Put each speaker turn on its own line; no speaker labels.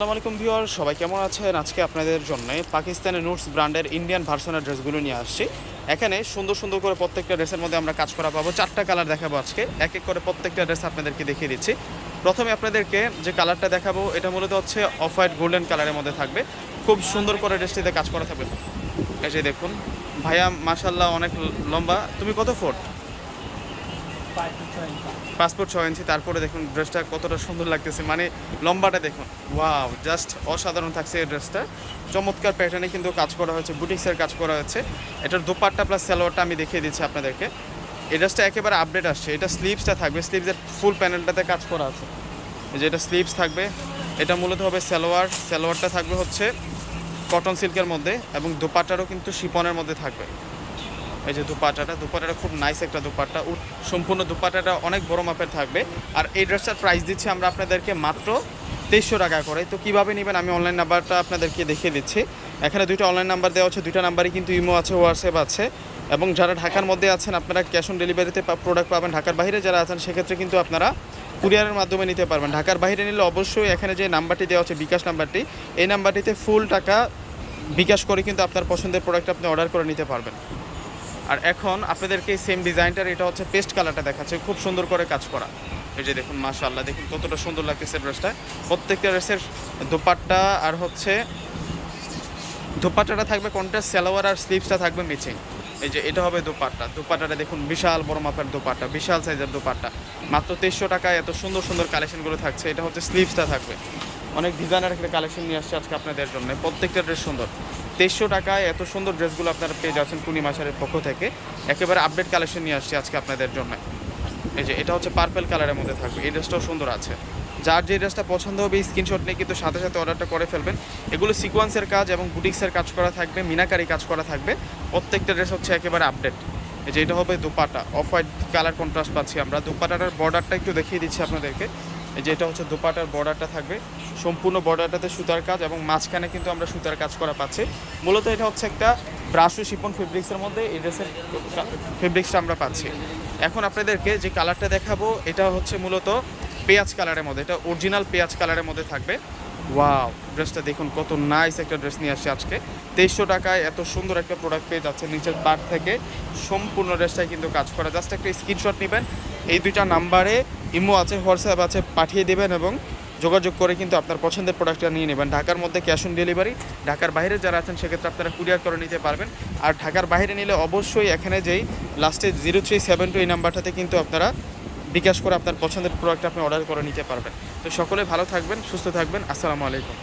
আসসালামু আলাইকুম ভিউয়ার, সবাই কেমন আছেন? আজকে আপনাদের জন্য পাকিস্তানের নুটস ব্র্যান্ডের ইন্ডিয়ান ভার্সনের ড্রেসগুলো নিয়ে আসছি। এখানে সুন্দর সুন্দর করে প্রত্যেকটা ড্রেসের মধ্যে আমরা কাজ করা পাবো। চারটা কালার দেখাবো আজকে। এক এক করে প্রত্যেকটা ড্রেস আপনাদেরকে দেখিয়ে দিচ্ছি। প্রথমে আপনাদেরকে যে কালারটা দেখাবো, এটা মূলত হচ্ছে অফ হোয়াইট গোল্ডেন কালারের মধ্যে থাকবে। খুব সুন্দর করে ড্রেসটিতে কাজ করা থাকবে। এই যে দেখুন, ভাইয়া মাশাল্লাহ অনেক লম্বা। তুমি কত ফুট পাসপোর্ট ছয় ইঞ্চি, তারপরে দেখুন ড্রেসটা কতটা সুন্দর লাগতেছে। মানে লম্বাটা দেখুন। ওয়াও জাস্ট অসাধারণ থাকছে এই ড্রেসটা। চমৎকার প্যাটার্নে কিন্তু কাজ করা হয়েছে বুটিক্সের কাজ করা হয়েছে। এটার দোপাট্টা প্লাস সালোয়ারটা আমি দেখিয়ে দিচ্ছি আপনাদেরকে। এই ড্রেসটা একেবারে আপডেট আসছে। এটা স্লিভসটা থাকবে স্লিভসের ফুল প্যানেলটাতে কাজ করা আছে। যে এটা স্লিভস থাকবে, এটা মূলত হবে সালোয়ার। সালোয়ারটা থাকবে হচ্ছে কটন সিল্কের মধ্যে এবং দোপাট্টারও কিন্তু শিপনের মধ্যে থাকবে। এই যে দুপাটাটা দুপাটাটা খুব নাইস একটা দুপাট্টা। উট সম্পূর্ণ দুপাটাটা অনেক বড় মাপের থাকবে। আর এই ড্রেসটার প্রাইস দিচ্ছি আমরা আপনাদেরকে মাত্র তেইশশো টাকা করে। তো কীভাবে নেবেন আমি অনলাইন নাম্বারটা আপনাদেরকে দেখিয়ে দিচ্ছি। এখানে দুইটা অনলাইন নাম্বার দেওয়া হচ্ছে দুইটা নাম্বারই কিন্তু ইমো আছে হোয়াটসঅ্যাপ আছে। এবং যারা ঢাকার মধ্যে আছেন, আপনারা ক্যাশ অন ডেলিভারিতে প্রোডাক্ট পাবেন। ঢাকার বাইরে যারা আছেন, সেক্ষেত্রে কিন্তু আপনারা কুরিয়ারের মাধ্যমে নিতে পারবেন। ঢাকার বাইরে নিলে অবশ্যই এখানে যে নাম্বারটি দেওয়া হচ্ছে বিকাশ নাম্বারটি এই নাম্বারটিতে ফুল টাকা বিকাশ করে কিন্তু আপনার পছন্দের প্রোডাক্ট আপনি অর্ডার করে নিতে পারবেন। আর এখন আপনাদেরকে সেম ডিজাইনটার এটা হচ্ছে পেস্ট কালারটা দেখাচ্ছে, খুব সুন্দর করে কাজ করা। এই যে দেখুন, মাশাআল্লাহ, দেখুন কতটা সুন্দর লাগতেছে ড্রেসটা প্রত্যেকটা ড্রেসের দোপাট্টা আর হচ্ছে দোপাট্টাটা থাকবে কোনটা সালোয়ার আর স্লিভসটা থাকবে মিচিং এই যে এটা হবে দোপাট্টা। দোপাট্টাটা দেখুন, বিশাল বড় মাপের দোপাট্টা, বিশাল সাইজের দোপাট্টা। মাত্র তেইশশো টাকায় এত সুন্দর সুন্দর কালেকশনগুলো থাকছে, এটা হচ্ছে স্লিভসটা থাকবে। অনেক ডিজাইনার একটা কালেকশন নিয়ে আসছে আজকে আপনাদের জন্য। প্রত্যেকটা ড্রেস সুন্দর। তেইশশো টাকায় এত সুন্দর ড্রেসগুলো আপনারা পেয়ে যাচ্ছেন পূর্ণিমা শাড়ির পক্ষ থেকে। একেবারে আপডেট কালেকশন নিয়ে আসছে আজকে আপনাদের জন্য। এই যে, এটা হচ্ছে পার্পেল কালারের মধ্যে থাকবে। এই ড্রেসটাও সুন্দর আছে। যার যে ড্রেসটা পছন্দ হবে স্ক্রিনশট নিয়ে কিন্তু সাথে সাথে অর্ডারটা করে ফেলবেন। এগুলো সিকোয়েন্সের কাজ এবং বুটিক্সের কাজ করা থাকবে, মিনাকারি কাজ করা থাকবে। প্রত্যেকটা ড্রেস হচ্ছে একেবারে আপডেট এই যে, এটা হবে dupatta. Off white colour contrast পাচ্ছি আমরা। দুপাটাটার বর্ডারটা একটু দেখিয়ে দিচ্ছি আপনাদেরকে। এই যে, এটা হচ্ছে দুপাটার বর্ডারটা থাকবে। সম্পূর্ণ বর্ডারটাতে সুতার কাজ এবং মাঝখানে কিন্তু আমরা সুতার কাজ করা পাচ্ছি। মূলত এটা হচ্ছে একটা ব্রাশু শিপন ফেব্রিক্সের মধ্যে এই ড্রেসের ফেব্রিক্সটা আমরা পাচ্ছি। এখন আপনাদেরকে যে কালারটা দেখাবো, এটা হচ্ছে মূলত পেঁয়াজ কালারের মধ্যে, এটা অরিজিনাল পেঁয়াজ কালারের মধ্যে থাকবে। ওয়াও, ড্রেসটা দেখুন কত নাইস একটা ড্রেস নিয়ে আসছে আজকে। তেইশশো টাকায় এত সুন্দর একটা প্রোডাক্ট পেয়ে যাচ্ছে নিচের পার্ট থেকে। সম্পূর্ণ ড্রেসটাই কিন্তু কাজ করা। জাস্ট একটা স্ক্রিনশট নেবেন। এই দুইটা নাম্বারে ইমো আছে, হোয়াটসঅ্যাপ আছে, পাঠিয়ে দেবেন এবং যোগাযোগ করে কিন্তু আপনার পছন্দের প্রোডাক্টটা নিয়ে নেবেন। ঢাকার মধ্যে ক্যাশ অন ডেলিভারি ঢাকার বাইরে যারা আছেন, সেক্ষেত্রে আপনারা কুরিয়ার করে নিতে পারবেন। আর ঢাকার বাইরে নিলে অবশ্যই এখানে যেই লাস্টে জিরো থ্রি সেভেন টু এই নাম্বারটাতে কিন্তু আপনারা বিকাশ করে আপনার পছন্দের প্রোডাক্ট আপনি অর্ডার করে নিতে পারবেন। তো সকলে ভালো থাকবেন, সুস্থ থাকবেন। আসসালামু আলাইকুম।